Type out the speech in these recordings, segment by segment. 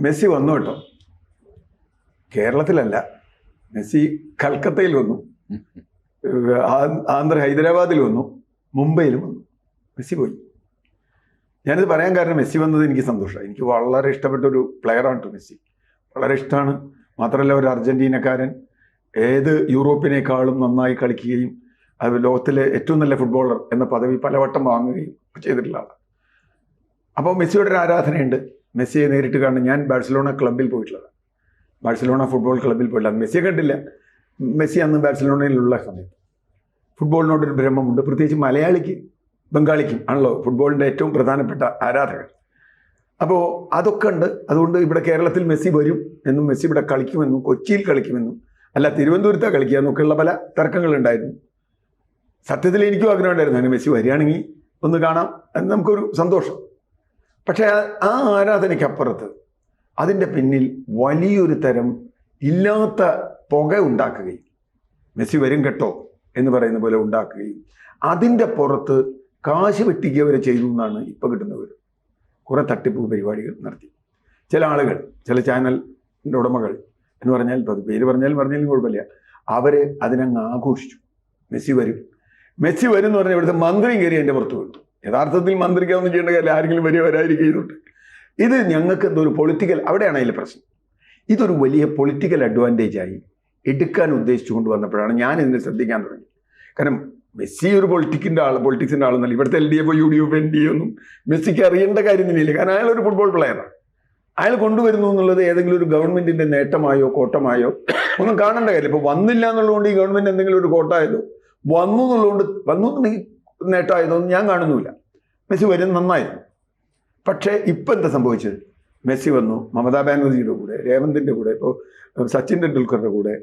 Messi വന്നു കേട്ടോ. കേരളത്തിലല്ല Messi കൽക്കത്തയിൽ വന്നു. ആന്ധ്ര ഹൈദരാബാദിൽ വന്നു. മുംബൈയിലും വന്നു. മെസ്സി പോയി. ഞാനിത് പറയാൻ കാരണം മെസ്സി വന്നത് എനിക്ക് സന്തോഷമായി എനിക്ക് വളരെ ഇഷ്ടപ്പെട്ട ഒരു പ്ലെയറാണ് കേട്ടോ മെസ്സി. വളരെ ഇഷ്ടമാണ്. മാത്രമല്ല ഒരു അർജന്റീനക്കാരൻ ഏത് യൂറോപ്പിനേക്കാളും നന്നായി കളിക്കുകയും അത് ലോകത്തിലെ ഏറ്റവും നല്ല ഫുട്ബോളർ എന്ന പദവി പലവട്ടം വാങ്ങുകയും ചെയ്തിട്ടുള്ള ആളാണ് അപ്പോൾ മെസ്സിയുടെ ഒരു ആരാധനയുണ്ട്. മെസ്സിയെ നേരിട്ട് കാണുന്ന ഞാൻ ബാഴ്സലോണ ക്ലബിൽ പോയിട്ടുള്ളതാണ് ബാഴ്സലോണ ഫുട്ബോൾ ക്ലബിൽ പോയിട്ടുള്ളത് മെസ്സിയെ കണ്ടില്ല. മെസ്സി അന്ന് ബാഴ്സലോണയിലുള്ള സമയത്ത്. ഫുട്ബോളിനോടൊരു ഭ്രമമുണ്ട്. പ്രത്യേകിച്ച് മലയാളിക്ക് ബംഗാളിക്കും ആണല്ലോ ഫുട്ബോളിന്റെ ഏറ്റവും പ്രധാനപ്പെട്ട ആരാധകർ. അപ്പോൾ അതൊക്കെ ഉണ്ട്. അതുകൊണ്ട് ഇവിടെ കേരളത്തിൽ മെസ്സി വരും എന്നും മെസ്സി ഇവിടെ കളിക്കുമെന്നും കൊച്ചിയിൽ കളിക്കുമെന്നും അല്ല തിരുവനന്തപുരത്താണ് കളിക്കുക എന്നൊക്കെയുള്ള പല തർക്കങ്ങളുണ്ടായിരുന്നു. സത്യത്തിൽ എനിക്കും ആഗ്രഹം ഉണ്ടായിരുന്നു അങ്ങനെ മെസ്സി വരികയാണെങ്കിൽ ഒന്ന് കാണാം എന്ന് നമുക്കൊരു സന്തോഷം. പക്ഷേ ആ- ആരാധനയ്ക്കപ്പുറത്ത് അതിന്റെ പിന്നിൽ വലിയൊരു തരം ഇല്ലാത്ത പുക ഉണ്ടാക്കുകയും മെസ്സി വരും കേട്ടോ എന്ന് പറയുന്ന പോലെ ഉണ്ടാക്കുകയും അതിന്റെ പുറത്ത് കാശ് വെട്ടിക്കുക വരെ ചെയ്തു എന്നാണ് ഇപ്പോൾ കിട്ടുന്നവർ കുറേ തട്ടിപ്പ് പരിപാടികൾ നടത്തി. ചില ആളുകൾ ചില ചാനലിന്റെ ഉടമകൾ എന്ന് പറഞ്ഞാൽ ഇപ്പോൾ പേര് പറഞ്ഞാൽ പറഞ്ഞാലും കുഴപ്പമില്ല. അവർ അതിനങ്ങ് ആഘോഷിച്ചു. മെസ്സി വരും. മെസ്സി വരും എന്ന് പറഞ്ഞാൽ ഇവിടുത്തെ മന്ത്രിയും കയറി എന്റെ പുറത്ത് വീണു. യഥാർത്ഥത്തിൽ മന്ത്രിക്കൊന്നും ചെയ്യേണ്ട കാര്യം ആരെങ്കിലും വലിയ വരാതിരിക്കുന്നുണ്ട് ഇത് ഞങ്ങൾക്ക് എന്തോ ഒരു പൊളിറ്റിക്കൽ അവിടെയാണ് അതിൽ പ്രശ്നം. ഇതൊരു വലിയ പൊളിറ്റിക്കൽ അഡ്വാന്റേജ് ആയി എടുക്കാൻ ഉദ്ദേശിച്ചു കൊണ്ടുവന്നപ്പോഴാണ് ഞാൻ ഇതിനെ ശ്രദ്ധിക്കാൻ തുടങ്ങി കാരണം മെസ്സി ഒരു പൊളിറ്റിക്കിന്റെ ആൾ പൊളിറ്റിക്സിന്റെ ആളെന്നല്ല ഇവിടുത്തെ L D F U D F N D ഒന്നും മെസ്സിക്ക് അറിയേണ്ട കാര്യം തന്നെയില്ല കാരണം അയാൾ ഒരു ഫുട്ബോൾ പ്ലെയറാണ് അയാൾ കൊണ്ടുവരുന്നു എന്നുള്ളത് ഏതെങ്കിലും ഒരു ഗവൺമെന്റിന്റെ നേട്ടമായോ കോട്ടമായോ ഒന്നും കാണേണ്ട കാര്യം ഇപ്പോൾ വന്നില്ല എന്നുള്ളതുകൊണ്ട് ഈ ഗവൺമെന്റ് എന്തെങ്കിലും ഒരു കോട്ടായതോ വന്നു എന്നുള്ളതുകൊണ്ട് വന്നു എന്നുണ്ടെങ്കിൽ നേട്ടമായതോ ഒന്നും ഞാൻ കാണുന്നില്ല മെസ്സി വരുന്നത് നന്നായിരുന്നു. പക്ഷേ ഇപ്പം എന്താ സംഭവിച്ചത്? മെസ്സി വന്നു മമതാ ബാനർജിയുടെ കൂടെ രേവന്തിന്റെ കൂടെ ഇപ്പോൾ സച്ചിൻ ടെണ്ടുൽക്കറുടെ കൂടെ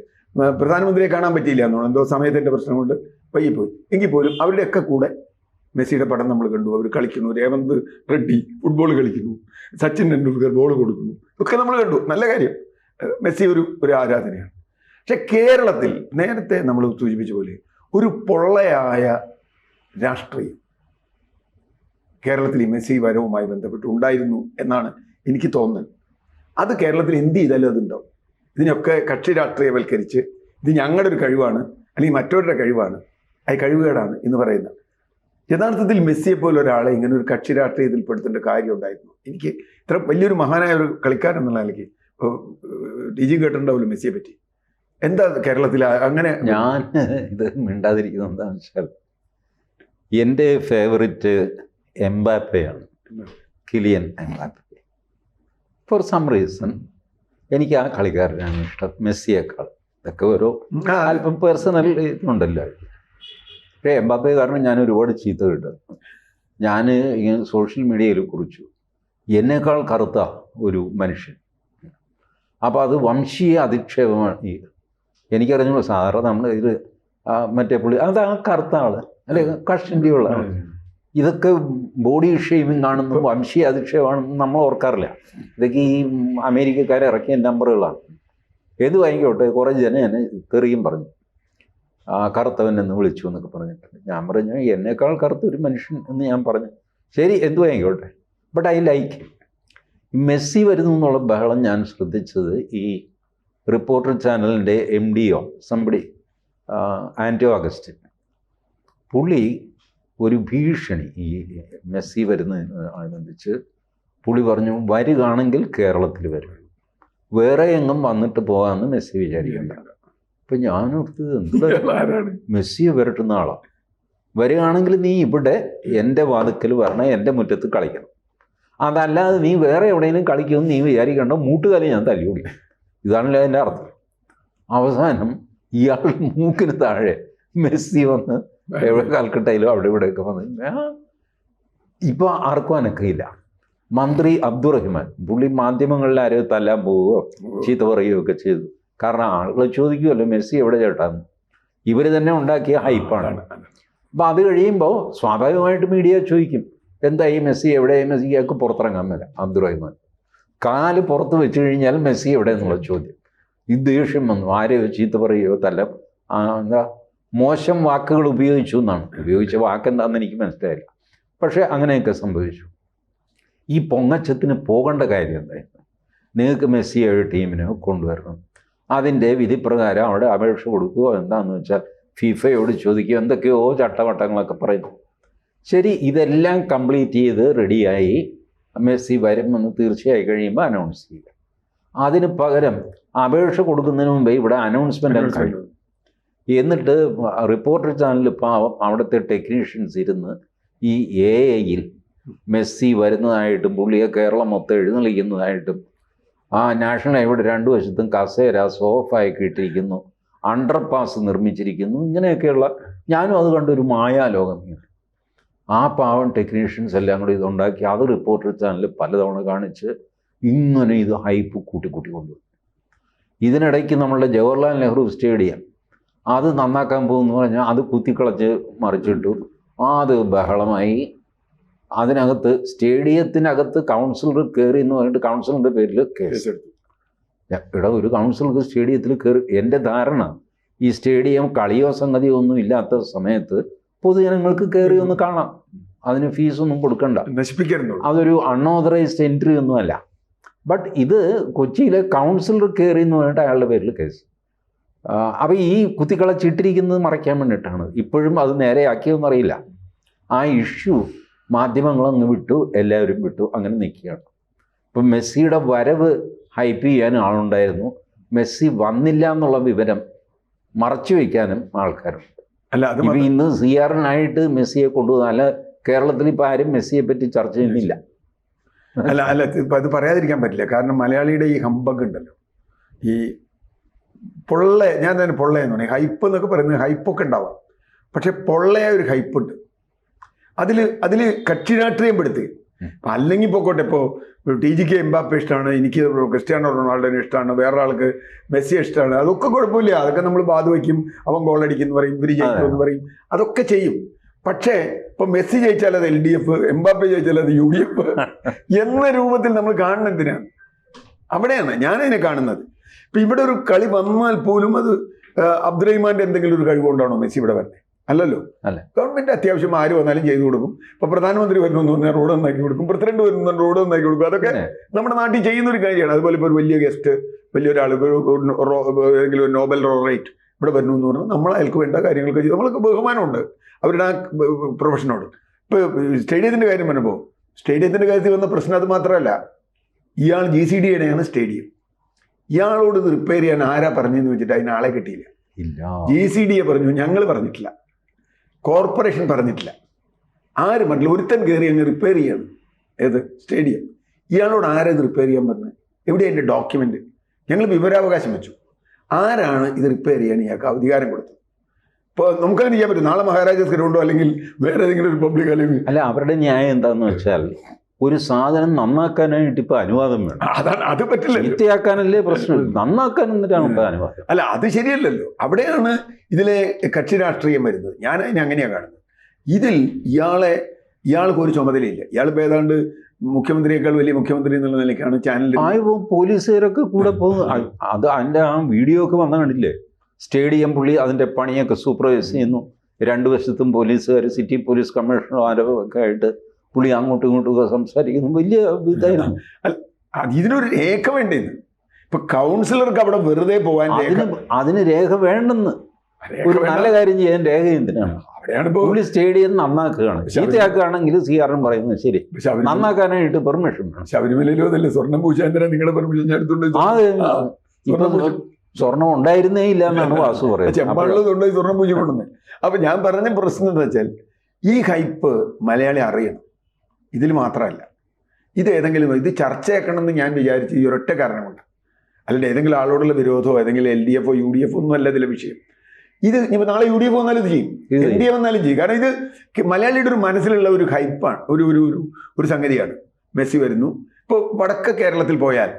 പ്രധാനമന്ത്രിയെ കാണാൻ പറ്റിയില്ല എന്നാണ് എന്തോ സമയത്തിന്റെ പ്രശ്നം കൊണ്ട് പോയി. എങ്കിൽ പോലും അവരുടെയൊക്കെ കൂടെ മെസ്സിയുടെ പടം നമ്മൾ കണ്ടു. അവർ കളിക്കുന്നു. രേവന്ത് റെഡ്ഡി ഫുട്ബോൾ കളിക്കുന്നു. സച്ചിൻ ടെണ്ടുൽക്കർ ബോൾ കൊടുക്കുന്നു. ഒക്കെ നമ്മൾ കണ്ടു. നല്ല കാര്യം. മെസ്സി ഒരു ഒരു ആരാധനയാണ്. പക്ഷെ കേരളത്തിൽ നേരത്തെ നമ്മൾ സൂചിപ്പിച്ച പോലെ ഒരു പൊള്ളയായ രാഷ്ട്രീയം കേരളത്തിൽ ഈ മെസ്സി വരവുമായി ബന്ധപ്പെട്ട് ഉണ്ടായിരുന്നു എന്നാണ് എനിക്ക് തോന്നുന്നത് അത് കേരളത്തിൽ എന്ത് ചെയ്താലും അതുണ്ടാവും. ഇതിനൊക്കെ കക്ഷി രാഷ്ട്രീയവൽക്കരിച്ച് ഇത് ഞങ്ങളുടെ ഒരു കഴിവാണ് അല്ലെങ്കിൽ മറ്റവരുടെ കഴിവാണ് അത് കഴിവുകേടാണ് എന്ന് പറയുന്നത് യഥാർത്ഥത്തിൽ മെസ്സിയെ പോലെ ഒരാളെ ഇങ്ങനെ ഒരു കക്ഷി രാഷ്ട്രീയത്തിൽ പെടുത്തേണ്ട കാര്യം ഉണ്ടായിരുന്നു. എനിക്ക് ഇത്ര വലിയൊരു മഹാനായ ഒരു കളിക്കാരൻ എന്നുള്ള നിലയ്ക്ക് ഇപ്പോൾ ടി ജി കേട്ടിട്ടുണ്ടാവില്ല മെസ്സിയെ പറ്റി. എന്താ കേരളത്തിൽ അങ്ങനെ ഞാൻ ഇത് മിണ്ടാതിരിക്കുന്നത് എന്താണെന്ന് വെച്ചാൽ എന്റെ favourite എംബാപ്പയാണ്. Kylian Mbappe. For some reason എനിക്ക് ആ കളിക്കാരനാണ് ഇഷ്ടം. മെസ്സിയേക്കാൾ. ഇതൊക്കെ ഓരോ അല്പം പേഴ്സണൽ ഇതുണ്ടല്ലോ. പക്ഷേ എംബാപ്പെ കാരണം ഞാൻ ഒരുപാട് ചീത്ത കിട്ടും. ഞാൻ ഇങ്ങനെ സോഷ്യൽ മീഡിയയിൽ കുറിച്ചു. എന്നേക്കാൾ കറുത്ത ഒരു മനുഷ്യൻ. അപ്പോൾ അത് വംശീയ അധിക്ഷേപമാണ് ഈ. എനിക്കറിഞ്ഞു സാറ് നമ്മൾ ഇത് മറ്റേ പുള്ളി അത് ആ കറുത്ത ആൾ. അല്ലെ? കഷണ്ടിയുള്ള ആൾ ഇതൊക്കെ ബോഡി ഷെയ്മിങ് ആണെന്നും വംശീയ അധിക്ഷേപമാണെന്നും നമ്മൾ ഓർക്കാറില്ല. ഇതൊക്കെ ഈ അമേരിക്കക്കാർ ഇറക്കിയ നമ്പറുകളാണ്. ഏത് വാങ്ങിക്കോട്ടെ കുറേ ജനം എന്നെ തെറിയും പറഞ്ഞു. ആ കറുത്തവൻ എന്ന് വിളിച്ചു എന്നൊക്കെ പറഞ്ഞിട്ടുണ്ട് ഞാൻ പറഞ്ഞു എന്നേക്കാൾ കറുത്ത ഒരു മനുഷ്യൻ എന്ന് ഞാൻ പറഞ്ഞു. ശരി എന്ത് വാങ്ങിക്കോട്ടെ ബട്ട് ഐ ലൈക്ക് മെസ്സി വരുന്നു എന്നുള്ള ബഹളം ഞാൻ ശ്രദ്ധിച്ചത് ഈ റിപ്പോർട്ടർ ചാനലിന്റെ M D O somebody Anto Augustine. പുള്ളി ഒരു ഭീഷണി ഈ മെസ്സി വരുന്നതിനോടനുബന്ധിച്ച് പുള്ളി പറഞ്ഞു വരികയാണെങ്കിൽ കേരളത്തിൽ വരും. വേറെ എങ്ങും വന്നിട്ട് പോകാമെന്ന് മെസ്സി വിചാരിക്കണ്ട. അപ്പം ഞാനോർത്ത് എന്താ മെസ്സി മെസ്സിയെ വരട്ടുന്ന ആളാണ് വരികയാണെങ്കിൽ നീ ഇവിടെ എന്റെ വാതുക്കൽ വരണം എന്റെ മുറ്റത്ത് കളിക്കണം. അതല്ലാതെ നീ വേറെ എവിടെയെങ്കിലും കളിക്കുമെന്ന് നീ വിചാരിക്കേണ്ട മൂട്ടുകാലം ഞാൻ തല്ലി ഇതാണല്ലോ അതിന്റെ അർത്ഥം. അവസാനം ഇയാൾ മൂക്കിന് താഴെ മെസ്സി വന്ന് എവിടെ കൽക്കട്ടയിലും അവിടെ ഇവിടെയൊക്കെ വന്ന് ഇപ്പോൾ ആർക്കും അനക്കയില്ല. മന്ത്രി അബ്ദുറഹിമാൻ പുള്ളി മാധ്യമങ്ങളിൽ ആരോ തല്ലാൻ പോവുകയോ ചീത്ത പറയുകയോ ഒക്കെ ചെയ്തു. കാരണം ആളുകൾ ചോദിക്കുമല്ലോ മെസ്സി എവിടെ ചേട്ടാന്ന്? ഇവർ തന്നെ ഉണ്ടാക്കിയ ഹൈപ്പാണ്. അപ്പോൾ അത് കഴിയുമ്പോൾ സ്വാഭാവികമായിട്ട് മീഡിയ ചോദിക്കും എന്താ ഈ മെസ്സി? എവിടെ? മെസ്സിയൊക്കെ പുറത്തിറങ്ങാൻ മേല അബ്ദുറഹിമാൻ. കാൽ പുറത്ത് വെച്ച് കഴിഞ്ഞാൽ മെസ്സി എവിടെ എന്നുള്ള ചോദ്യം. ഈ ദേഷ്യം വന്നു. ആരെയോ ചീത്ത പറയുകയോ തല്ല ആ, എന്താ? മോശം വാക്കുകൾ ഉപയോഗിച്ചു എന്നാണ്. ഉപയോഗിച്ച വാക്കെന്താണെന്ന് എനിക്ക് മനസ്സിലായില്ല. പക്ഷേ അങ്ങനെയൊക്കെ സംഭവിച്ചു. ഈ പൊങ്ങച്ചത്തിന് പോകേണ്ട കാര്യം എന്തായിരുന്നു നിങ്ങൾക്ക് മെസ്സിയെ ഒരു ടീമിനെ കൊണ്ടുവരണം. അതിന്റെ വിധിപ്രകാരം അവിടെ അപേക്ഷ കൊടുക്കുകയോ എന്താണെന്ന് വെച്ചാൽ ഫിഫയോട് ചോദിക്കുകയോ എന്തൊക്കെയോ ചട്ടവട്ടങ്ങളൊക്കെ പറയുന്നു. ശരി ഇതെല്ലാം കംപ്ലീറ്റ് ചെയ്ത് റെഡിയായി മെസ്സി വരുമെന്ന് തീർച്ചയായി കഴിയുമ്പോൾ അനൗൺസ് ചെയ്യുക. അതിന് പകരം അപേക്ഷ കൊടുക്കുന്നതിന് മുമ്പേ ഇവിടെ അനൗൺസ്മെന്റ് കഴിയും. എന്നിട്ട് റിപ്പോർട്ടർ ചാനലിൽ പാവം അവിടുത്തെ ടെക്നീഷ്യൻസ് ഇരുന്ന് ഈ എ ഐയിൽ മെസ്സി വരുന്നതായിട്ടും പുള്ളിയെ കേരളം മൊത്തം എഴുന്നള്ളിക്കുന്നതായിട്ടും ആ നാഷണൽ ഹൈവേയുടെ രണ്ടു വശത്തും കസേര സോഫയൊക്കെ ഇട്ടിരിക്കുന്നു അണ്ടർ പാസ് നിർമ്മിച്ചിരിക്കുന്നു ഇങ്ങനെയൊക്കെയുള്ള ഞാനും അത് കണ്ടൊരു മായാലോകം. ആ പാവം ടെക്നീഷ്യൻസ് എല്ലാം കൂടി ഇതുണ്ടാക്കി അത് റിപ്പോർട്ടർ ചാനൽ പലതവണ കാണിച്ച് ഇങ്ങനെ ഇത് ഹൈപ്പ് കൂട്ടി കൊണ്ടുപോയി ഇതിനിടയ്ക്ക് നമ്മളുടെ ജവഹർലാൽ നെഹ്റു സ്റ്റേഡിയം അത് നന്നാക്കാൻ പോകുന്നു പറഞ്ഞാൽ അത് കുത്തിക്കളച്ച് മറിച്ചിട്ടു. അത് ബഹളമായി. അതിനകത്ത് സ്റ്റേഡിയത്തിനകത്ത് കൗൺസിലർ കയറി എന്ന് പറഞ്ഞിട്ട് കൗൺസിലറിന്റെ പേരിൽ കേസ് കേസെടുത്തു ഇവിടെ ഒരു കൗൺസിലർക്ക് സ്റ്റേഡിയത്തിൽ കയറി എന്റെ ധാരണ ഈ സ്റ്റേഡിയം കളിയോ സംഗതിയോ ഒന്നും ഇല്ലാത്ത സമയത്ത് പൊതുജനങ്ങൾക്ക് കയറി ഒന്ന് കാണാം. അതിന് ഫീസൊന്നും കൊടുക്കണ്ട. നശിപ്പിക്കരുത്. അതൊരു അൺഓതറൈസ്ഡ് എൻട്രി ഒന്നുമല്ല. ബട്ട് ഇത് കൊച്ചിയിലെ കൗൺസിലർ കയറി എന്ന് പറഞ്ഞിട്ട് അയാളുടെ പേരിൽ കേസ്. അപ്പോൾ ഈ കുത്തിക്കളച്ചിട്ടിരിക്കുന്നത് മറയ്ക്കാൻ വേണ്ടിയിട്ടാണ്. ഇപ്പോഴും അത് നേരെയാക്കിയതെന്ന് അറിയില്ല. ആ ഇഷ്യൂ മാധ്യമങ്ങളങ്ങ് വിട്ടു എല്ലാവരും വിട്ടു അങ്ങനെ നിൽക്കുകയാണ്. ഇപ്പം മെസ്സിയുടെ വരവ് ഹൈപ്പ് ചെയ്യാൻ ആളുണ്ടായിരുന്നു. മെസ്സി വന്നില്ല എന്നുള്ള വിവരം മറച്ചു വയ്ക്കാനും ആൾക്കാരുണ്ട്. അല്ല അത് ഇന്ന് സി ആറിനായിട്ട് മെസ്സിയെ കൊണ്ടുപോകുന്ന അല്ല കേരളത്തിൽ ഇപ്പം ആരും മെസ്സിയെ പറ്റി ചർച്ച ചെയ്യുന്നില്ല. അല്ല അല്ല ഇപ്പം അത് പറയാതിരിക്കാൻ പറ്റില്ല. കാരണം മലയാളിയുടെ ഈ ഹമ്പക്ക് ഉണ്ടല്ലോ. ഈ പൊള്ള ഞാൻ തന്നെ പൊള്ളെ എന്ന് പറയും. ഹൈപ്പ് എന്നൊക്കെ പറയുന്നത് ഹൈപ്പൊക്കെ ഉണ്ടാവാം. പക്ഷെ പൊള്ളയായ ഒരു ഹൈപ്പ് ഉണ്ട് അതിൽ അതിൽ കക്ഷി രാഷ്ട്രീയം പെടുത്തുക അല്ലെങ്കിൽ പോക്കോട്ടെ ഇപ്പോൾ ടി ജിക്ക് എംബാപ്പ ഇഷ്ടമാണ് എനിക്ക് ക്രിസ്ത്യാനോ റൊണാൾഡോനെ ഇഷ്ടമാണ് വേറെ ആൾക്ക് മെസ്സി ഇഷ്ടമാണ് അതൊക്കെ കുഴപ്പമില്ല. അതൊക്കെ നമ്മൾ ബാധ വയ്ക്കും അവൻ ഗോളടിക്കും എന്ന് പറയും ഇവർ ജയിക്കും എന്ന് പറയും. അതൊക്കെ ചെയ്യും. പക്ഷേ ഇപ്പം മെസ്സി ജയിച്ചാൽ അത് എൽ ഡി എഫ് എംബാപ്പെ ജയിച്ചാൽ അത് യു ഡി എഫ് എന്ന രൂപത്തിൽ നമ്മൾ കാണുന്ന എന്തിനാണ്? അവിടെയാണ് ഞാനതിനെ കാണുന്നത്. ഇപ്പം ഇവിടെ ഒരു കളി വന്നാൽ പോലും അത് അബ്ദുറഹിമാന്റെ എന്തെങ്കിലും ഒരു കഴിവുകൊണ്ടാണോ മെസ്സി ഇവിടെ വരുന്നത് അല്ലല്ലോ. അല്ല. ഗവൺമെന്റ് അത്യാവശ്യം ആര് വന്നാലും ചെയ്തു കൊടുക്കും. ഇപ്പൊ പ്രധാനമന്ത്രി വരുന്നു പറഞ്ഞാൽ റോഡ് നന്നാക്കി കൊടുക്കും. പ്രസിഡന്റ് വരുന്നു റോഡ് നന്നാക്കി കൊടുക്കും. അതൊക്കെ നമ്മുടെ നാട്ടിൽ ചെയ്യുന്ന ഒരു കാര്യമാണ്. അതുപോലെ ഇപ്പോൾ ഒരു വലിയ ഗസ്റ്റ് വലിയൊരാൾ ഏതെങ്കിലും നോബൽ റൈറ്റ് ഇവിടെ വരുന്നു എന്ന് പറഞ്ഞാൽ നമ്മൾ അയാൾക്ക് വേണ്ട കാര്യങ്ങളൊക്കെ ചെയ്തു. നമ്മൾക്ക് ബഹുമാനമുണ്ട്. അവരുടെ ആ പ്രൊഫഷനോട്. ഇപ്പോൾ സ്റ്റേഡിയത്തിന്റെ കാര്യം വരുമ്പോൾ സ്റ്റേഡിയത്തിന്റെ കാര്യത്തിൽ വന്ന പ്രശ്നം അത് മാത്രമല്ല. ഇയാൾ ജി സി ഡിയുടെയാണ് സ്റ്റേഡിയം. ഇയാളോട് ഇത് റിപ്പയർ ചെയ്യാൻ ആരാ പറഞ്ഞെന്ന് വെച്ചിട്ട് അതിന് ആളെ കിട്ടിയില്ല. ജി സി ഡിയെ പറഞ്ഞു ഞങ്ങൾ പറഞ്ഞിട്ടില്ല. കോർപ്പറേഷൻ പറഞ്ഞിട്ടില്ല. ആര് പറഞ്ഞില്ല ഒരുത്തൻ കയറി അങ്ങ് റിപ്പയർ ചെയ്യണം. ഏത്? സ്റ്റേഡിയം ഇയാളോട് ആരാ ഇത് റിപ്പയർ ചെയ്യാൻ പറഞ്ഞു എവിടെയാണ് എന്റെ ഡോക്യുമെന്റ് ഞങ്ങൾ വിവരാവകാശം വെച്ചു. ആരാണ് ഇത് റിപ്പയർ ചെയ്യാൻ ഇയാൾക്ക് അധികാരം കൊടുത്തത്? ഇപ്പോൾ നമുക്കങ്ങനെ ചെയ്യാൻ പറ്റും. നാളെ മഹാരാജാസ് ഗ്രൗണ്ടോ അല്ലെങ്കിൽ വേറെ ഏതെങ്കിലും ഒരു പബ്ലിക് അല്ലെങ്കിൽ അല്ല അവരുടെ ന്യായം എന്താണെന്ന് വെച്ചാൽ ഒരു സാധനം നന്നാക്കാനായിട്ട് ഇപ്പൊ അനുവാദം വേണം. അതാണ് അത് പറ്റില്ല. വൃത്തിയാക്കാനല്ലേ പ്രശ്നം? നന്നാക്കാൻ എന്നിട്ടാണ് ഇപ്പൊ അനുവാദം. അല്ല അത് ശരിയല്ലല്ലോ. അവിടെയാണ് ഇതിലെ കക്ഷി രാഷ്ട്രീയം വരുന്നത്. ഞാൻ അതിനെ അങ്ങനെയാണ് കാണുന്നത്. ഇതിൽ ഇയാളെ ഇയാൾക്ക് ഒരു ചുമതലയില്ല. ഇയാൾ ഏതാണ്ട് മുഖ്യമന്ത്രിയേക്കാൾ വലിയ മുഖ്യമന്ത്രി എന്നുള്ള നിലയ്ക്കാണ് ചാനലിൽ ആയപ്പോ പോലീസുകാരൊക്കെ കൂടെ പോകും. അത് അതിന്റെ ആ വീഡിയോ ഒക്കെ വന്ന കണ്ടില്ലേ സ്റ്റേഡിയം പുള്ളി അതിന്റെ പണിയൊക്കെ സൂപ്പർവൈസ് ചെയ്യുന്നു. രണ്ടു വശത്തും പോലീസുകാർ സിറ്റി പോലീസ് കമ്മീഷണർമാരോ ഒക്കെ ആയിട്ട് പുള്ളി അങ്ങോട്ടും ഇങ്ങോട്ടും ഒക്കെ സംസാരിക്കുന്നു. വലിയ ഇതായിരുന്നു. ഇതിനൊരു രേഖ വേണ്ടേന്ന് ഇപ്പൊ കൗൺസിലർക്ക് അവിടെ വെറുതെ പോകാൻ അതിന് അതിന് രേഖ വേണ്ടെന്ന്. ഒരു നല്ല കാര്യം ചെയ്യാൻ രേഖ എന്തിനാണ്? പുള്ളി സ്റ്റേഡിയം നന്നാക്കുകയാണ്. ചീത്തയാക്കുകയാണെങ്കിൽ സി ആർ എം പറയുന്നത് ശരി. നന്നാക്കാനായിട്ട് പെർമിഷൻ വേണം. ശബരിമലയിലോ അതല്ലേ സ്വർണം പൂശാൻ നിങ്ങളുടെ പെർമിഷൻ എടുത്തുണ്ട് ആ സ്വർണം ഉണ്ടായിരുന്നേ ഇല്ല എന്നാണ് വാസു പറയുന്നത്. ചെമ്പാളിൽ സ്വർണം പൂജ കൊണ്ടുവന്നത് അപ്പൊ ഞാൻ പറഞ്ഞ പ്രശ്നം എന്താ വെച്ചാൽ ഈ ഹൈപ്പ് മലയാളി അറിയണം. ഇതിൽ മാത്രമല്ല. ഇത് ഏതെങ്കിലും ഇത് ചർച്ചയാക്കണമെന്ന് ഞാൻ വിചാരിച്ച ഈ ഒരൊറ്റ കാരണമുണ്ട്. അല്ലെങ്കിൽ ഏതെങ്കിലും ആളോടുള്ള വിരോധമോ ഏതെങ്കിലും എൽ ഡി എഫോ യു ഡി എഫോ ഒന്നും അല്ല ഇതിലെ വിഷയം. ഇത് ഇനിയിപ്പോൾ നാളെ യു ഡി എഫ് വന്നാലും ഇത് ചെയ്യും. എൽ ഡി എഫ് വന്നാലും ചെയ്യും. കാരണം ഇത് മലയാളിയുടെ ഒരു മനസ്സിലുള്ള ഒരു ഹൈപ്പാണ് ഒരു ഒരു ഒരു ഒരു സംഗതിയാണ്. മെസ്സി വരുന്നു. ഇപ്പോൾ വടക്ക കേരളത്തിൽ പോയാൽ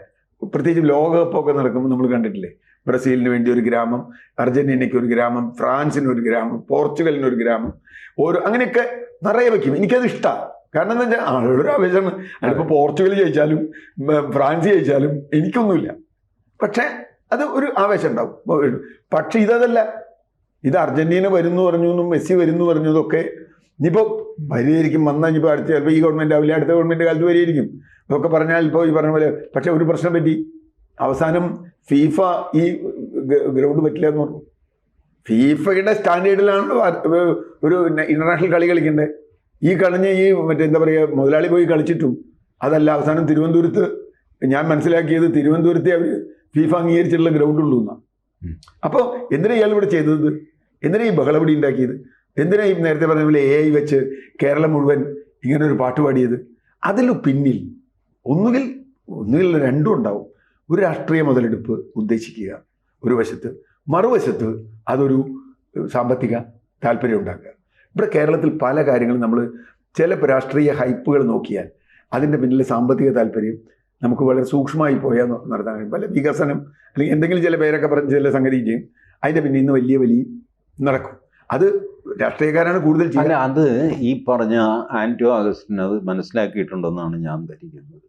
പ്രത്യേകിച്ച് ലോകകപ്പൊക്കെ നടക്കുമ്പോൾ നമ്മൾ കണ്ടിട്ടില്ലേ? ബ്രസീലിന് വേണ്ടി ഒരു ഗ്രാമം അർജന്റീനയ്ക്ക് ഒരു ഗ്രാമം ഫ്രാൻസിന് ഒരു ഗ്രാമം പോർച്ചുഗലിന് ഒരു ഗ്രാമം ഓരോ അങ്ങനെയൊക്കെ നിറയെ വയ്ക്കും എനിക്കത് ഇഷ്ടമാണ് കാരണം എന്താ വെച്ചാൽ ആളുകളൊരു ആവേശമാണ് അതിപ്പോൾ പോർച്ചുഗൽ ജയിച്ചാലും ഫ്രാൻസ് ജയിച്ചാലും എനിക്കൊന്നുമില്ല പക്ഷേ അത് ഒരു ആവേശം ഉണ്ടാവും പക്ഷെ ഇതല്ല ഇത് അർജന്റീന വരുന്നു പറഞ്ഞു എന്നും മെസ്സി വരുന്നു പറഞ്ഞതൊക്കെ ഇനിയിപ്പോൾ വരികയായിരിക്കും വന്നാൽ ഇനിയിപ്പോൾ അടുത്ത ചിലപ്പോൾ ഈ ഗവൺമെന്റ് ആവില്ല അടുത്ത ഗവൺമെന്റ് കാലത്ത് വരികയായിരിക്കും അതൊക്കെ പറഞ്ഞാൽ ഇപ്പോൾ ഈ പറഞ്ഞ പോലെ പക്ഷേ ഒരു പ്രശ്നം പറ്റി അവസാനം ഫീഫ ഈ ഗ്രൗണ്ട് പറ്റില്ല എന്ന് പറഞ്ഞു ഫീഫയുടെ സ്റ്റാൻഡേർഡിലാണ് ഒരു ഇന്റർനാഷണൽ കളി കളിക്കേണ്ടത് ഈ കളഞ്ഞ് ഈ മറ്റേ എന്താ പറയുക മുതലാളി പോയി കളിച്ചിട്ടും അതല്ല അവസാനം തിരുവനന്തപുരത്ത് ഞാൻ മനസ്സിലാക്കിയത് തിരുവനന്തപുരത്തെ അവർ ഫീഫ അംഗീകരിച്ചിട്ടുള്ള ഗ്രൗണ്ട് ഉള്ളൂ എന്നാണ് അപ്പോൾ എന്തിനാ ഇയാൾ ഇവിടെ ചെയ്തത്? എന്തിനാ ഈ ബഹളപടി ഉണ്ടാക്കിയത്? എന്തിനാ ഈ നേരത്തെ പറഞ്ഞ പോലെ എ ഐ വെച്ച് കേരളം മുഴുവൻ ഇങ്ങനെ ഒരു പാട്ട് പാടിയത്? അതിൽ പിന്നിൽ ഒന്നുകിൽ ഒന്നുകിൽ രണ്ടും ഉണ്ടാവും. ഒരു രാഷ്ട്രീയ മുതലെടുപ്പ് ഉദ്ദേശിക്കുക ഒരു വശത്ത് മറുവശത്ത് അതൊരു സാമ്പത്തിക താല്പര്യം ഉണ്ടാക്കുക. ഇവിടെ കേരളത്തിൽ പല കാര്യങ്ങളും നമ്മൾ ചില രാഷ്ട്രീയ ഹൈപ്പുകൾ നോക്കിയാൽ അതിന്റെ പിന്നിൽ സാമ്പത്തിക താല്പര്യം നമുക്ക് വളരെ സൂക്ഷ്മമായി പോയാൽ നടത്താൻ കഴിയും. പല വികസനം അല്ലെങ്കിൽ എന്തെങ്കിലും ചില പേരൊക്കെ പറഞ്ഞ് ചില സംഗതി ചെയ്യും. അതിന്റെ പിന്നിൽ നിന്ന് വലിയ വലിയ നടക്കും. അത് രാഷ്ട്രീയക്കാരാണ് കൂടുതൽ ചെയ്യുന്നത്. അത് ഈ പറഞ്ഞ ആന്റോ അഗസ്റ്റിൻ അത് മനസ്സിലാക്കിയിട്ടുണ്ടെന്നാണ് ഞാൻ ധരിക്കുന്നത്.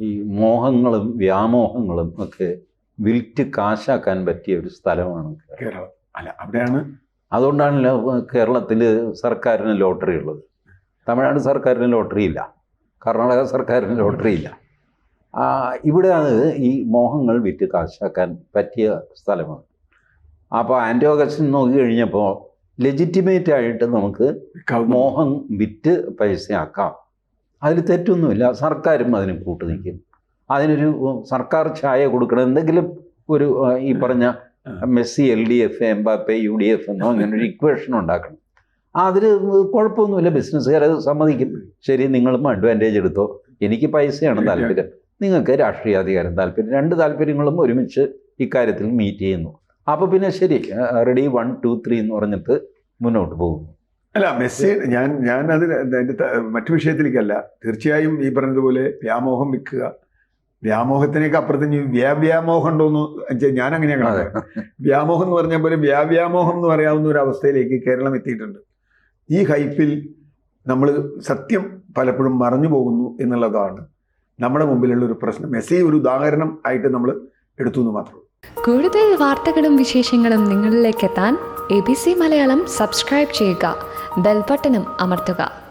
ഈ മോഹങ്ങളും വ്യാമോഹങ്ങളും ഒക്കെ വിൽറ്റ് കാശാക്കാൻ പറ്റിയ ഒരു സ്ഥലമാണ്. കേരളം. അല്ല അവിടെയാണ് അതുകൊണ്ടാണല്ലോ കേരളത്തിൽ സർക്കാരിന് ലോട്ടറി ഉള്ളത്. തമിഴ്നാട് സർക്കാരിന് ലോട്ടറി ഇല്ല. കർണാടക സർക്കാരിന് ലോട്ടറി ഇല്ല. ഇവിടെ അത് ഈ മോഹങ്ങൾ വിറ്റ് കാശാക്കാൻ പറ്റിയ സ്ഥലമാണ്. അപ്പോൾ ആന്റോഗസ് നോക്കിക്കഴിഞ്ഞപ്പോൾ നോക്കി കഴിഞ്ഞപ്പോൾ ലെജിറ്റിമേറ്റ് ആയിട്ട് നമുക്ക് മോഹം വിറ്റ് പൈസയാക്കാം. അതിൽ തെറ്റൊന്നുമില്ല. സർക്കാരും അതിന് കൂട്ടു നിൽക്കും. അതിനൊരു സർക്കാർ ഛായ കൊടുക്കണം. എന്തെങ്കിലും ഒരു ഈ പറഞ്ഞ Messi L D F Mbappe U D F എന്നോ അങ്ങനെ ഒരു ഇക്വേഷൻ ഉണ്ടാക്കണം. അതിൽ കുഴപ്പമൊന്നുമില്ല. ബിസിനസ്സുകാരത് സമ്മതിക്കും. ശരി നിങ്ങളും അഡ്വാന്റേജ് എടുത്തോ. എനിക്ക് പൈസയാണ് താല്പര്യം. നിങ്ങൾക്ക് രാഷ്ട്രീയാധികാരം താല്പര്യം. രണ്ട് താല്പര്യങ്ങളും ഒരുമിച്ച് ഇക്കാര്യത്തിൽ മീറ്റ് ചെയ്യുന്നു. അപ്പോൾ പിന്നെ ശരി റെഡി വൺ ടു ത്രീ എന്ന് പറഞ്ഞിട്ട് മുന്നോട്ട് പോകുന്നു. അല്ല മെസ്സി ഞാൻ ഞാൻ അതിൽ മറ്റു വിഷയത്തിലേക്കല്ല. തീർച്ചയായും ഈ പറഞ്ഞതുപോലെ വ്യാമോഹം വിൽക്കുക വ്യാമോഹത്തിനേക്ക് അപ്പുറത്ത് ഇനി വ്യാവ്യാമോഹം ഉണ്ടോന്ന് വെച്ചാൽ ഞാൻ അങ്ങനെയാണ്. കാണുന്നത് വ്യാമോഹം എന്ന് പറഞ്ഞ പോലെ വ്യാവ്യാമോഹം എന്ന് പറയാവുന്ന ഒരു അവസ്ഥയിലേക്ക് കേരളം എത്തിയിട്ടുണ്ട്. ഈ ഹൈപ്പിൽ നമ്മൾ സത്യം പലപ്പോഴും മറഞ്ഞു പോകുന്നു എന്നുള്ളതാണ് നമ്മുടെ മുമ്പിലുള്ള ഒരു പ്രശ്നം. മെസ്സി ഒരു ഉദാഹരണം ആയിട്ട് നമ്മൾ എടുത്തു എന്ന് മാത്രം കൂടുതൽ വാർത്തകളും വിശേഷങ്ങളും നിങ്ങളിലേക്ക് എത്താൻ A B C Malayalam subscribe ചെയ്യുക. ബെൽബട്ടനും അമർത്തുക.